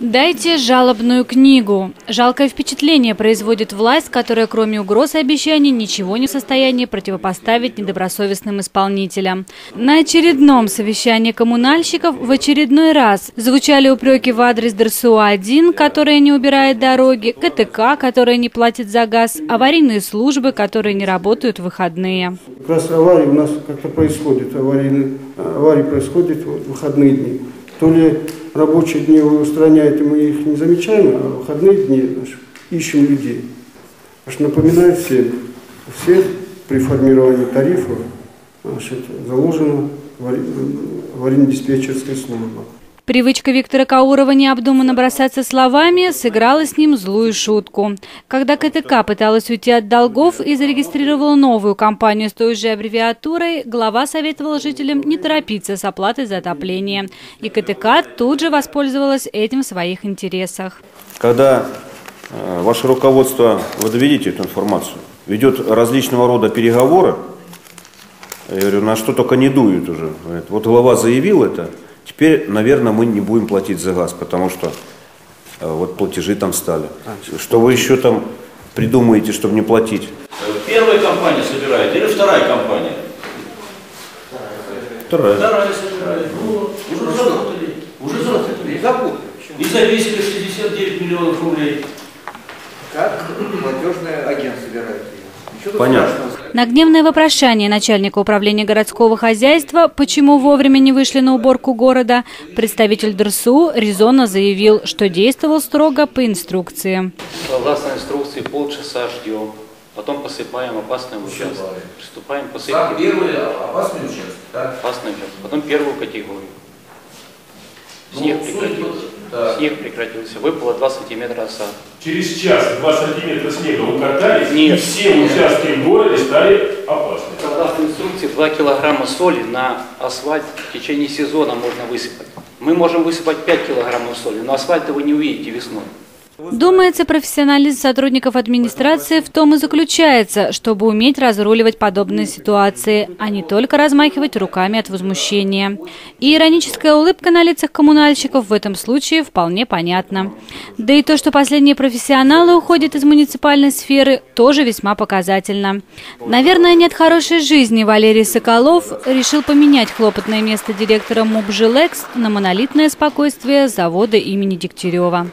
Дайте жалобную книгу. Жалкое впечатление производит власть, которая кроме угроз и обещаний ничего не в состоянии противопоставить недобросовестным исполнителям. На очередном совещании коммунальщиков в очередной раз звучали упреки в адрес ДРСУ-1, которая не убирает дороги, КТК, которая не платит за газ, аварийные службы, которые не работают в выходные. Как раз аварии у нас как-то происходят, аварии, аварии происходят в выходные дни. То ли рабочие дни вы устраняете, мы их не замечаем, а в выходные дни значит, ищем людей. Значит, напоминаю всем, у всех при формировании тарифов значит, заложена аварийно-диспетчерская служба. Привычка Виктора Каурова необдуманно бросаться словами сыграла с ним злую шутку. Когда КТК пыталась уйти от долгов и зарегистрировала новую компанию с той же аббревиатурой, глава советовал жителям не торопиться с оплатой за отопление. И КТК тут же воспользовалась этим в своих интересах. Когда э, ваше руководство, вы доведите эту информацию, ведет различного рода переговоры, я говорю, на что только не дуют уже. Вот глава заявил это – Теперь, наверное, мы не будем платить за газ, потому что э, вот платежи там стали. Что вы еще там придумаете, чтобы не платить? Первая компания собирает или вторая компания? Вторая. Вторая собирает. Ну, уже заработали. Уже заработали. И зависели 69 миллионов рублей. Как платежный агент собирает ее? Понятно. На гневное вопрошание начальника управления городского хозяйства, почему вовремя не вышли на уборку города, представитель ДРСУ резонно заявил, что действовал строго по инструкции. Согласно инструкции полчаса ждем, потом посыпаем опасный участок. Приступаем к посыпке. Так, первый опасный участок, так? Опасный участок. Потом первую категорию. Снег Ну, прекратился. Да. Снег прекратился. Выпало 2 сантиметра осадка. Через час 2 сантиметра снега укатались, и Нет. все участки в городе стали опасными. Согласно инструкции, 2 килограмма соли на асфальт в течение сезона можно высыпать. Мы можем высыпать 5 килограммов соли, но асфальта вы не увидите весной. Думается, профессионализм сотрудников администрации в том и заключается, чтобы уметь разруливать подобные ситуации, а не только размахивать руками от возмущения. И ироническая улыбка на лицах коммунальщиков в этом случае вполне понятна. Да и то, что последние профессионалы уходят из муниципальной сферы, тоже весьма показательно. Наверное, нет хорошей жизни Валерий Соколов решил поменять хлопотное место директора МУП «Жилекс» на монолитное спокойствие завода имени Дегтярева.